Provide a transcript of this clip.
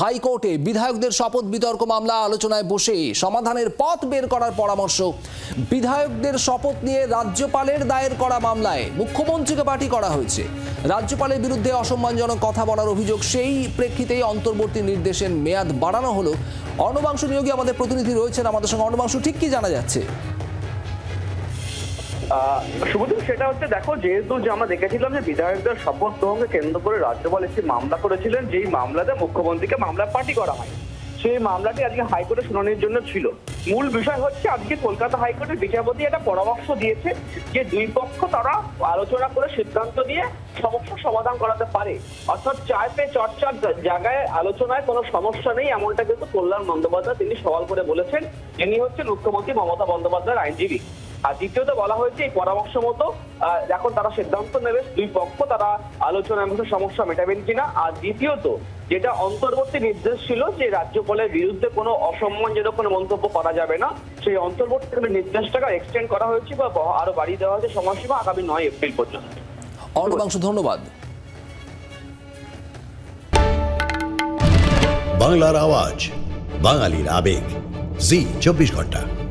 হাইকোর্টে বিধায়কদের শপথ বিতর্ক মামলা আলোচনায় বসে সমাধানের পথ বের করার পরামর্শ। বিধায়কদের শপথ নিয়ে রাজ্যপালের দায়ের করা মামলায় মুখ্যমন্ত্রীকে পার্টি করা হয়েছে। রাজ্যপালের বিরুদ্ধে অসম্মানজনক কথা বলার অভিযোগ সেই প্রেক্ষিতেই অন্তর্বর্তী নির্দেশের মেয়াদ বাড়ানো হলো। অর্ণবাংশু নিয়োগী আমাদের প্রতিনিধি রয়েছেন। আমাদের সঙ্গে অর্ণবাংশু ঠিক কি জানা যাচ্ছে? শুভদীপ সেটা হচ্ছে, দেখো, যেহেতু যে আমরা দেখেছিলাম যে বিধায়কদের শপথ কেন্দ্র করে রাজ্যপাল একটি মামলা করেছিলেন, যেই মামলাতে মুখ্যমন্ত্রীকে মামলা পার্টি করা হয় সেই মামলাটি আজকে হাইকোর্টে শুনানির জন্য ছিল। মূল বিষয় হচ্ছে, আজকে কলকাতা হাইকোর্টের বিচারপতি একটা পরামর্শ দিয়েছে যে দুই পক্ষ তারা আলোচনা করে সিদ্ধান্ত দিয়ে সমস্যা সমাধান করাতে পারে। অর্থাৎ চায় পে চর্চার জায়গায় আলোচনায় কোনো সমস্যা নেই, এমনটা কিন্তু কল্যাণ বন্দ্যোপাধ্যায় তিনি সওয়াল করে বলেছেন। যিনি হচ্ছেন মুখ্যমন্ত্রী মমতা বন্দ্যোপাধ্যায়ের আইনজীবী। আর দ্বিতীয়ত বলা হয়েছে এই পরামর্শ মতো এখন তারা সিদ্ধান্ত নেবে দুই পক্ষ তারা আলোচনার মধ্যে সমস্যা মেটাবেন কিনা। আর দ্বিতীয়ত যেটা অন্তর্বর্তী নির্দেশ ছিল যে রাজ্যপালের বিরুদ্ধে কোনো অসম্মানজনক কোনো মন্তব্য করা যাবে না সেই অন্তর্বর্তী নির্দেশটাকে এক্সটেন্ড করা হয়েছে বা ব- আরও বাড়িয়ে দেওয়া হয়েছে সময়সীমা আগামী নয় এপ্রিল পর্যন্ত। অর্ণবাংশু ধন্যবাদ। বাংলার আওয়াজ বাঙালির আবেগ। জি চব্বিশ ঘণ্টা।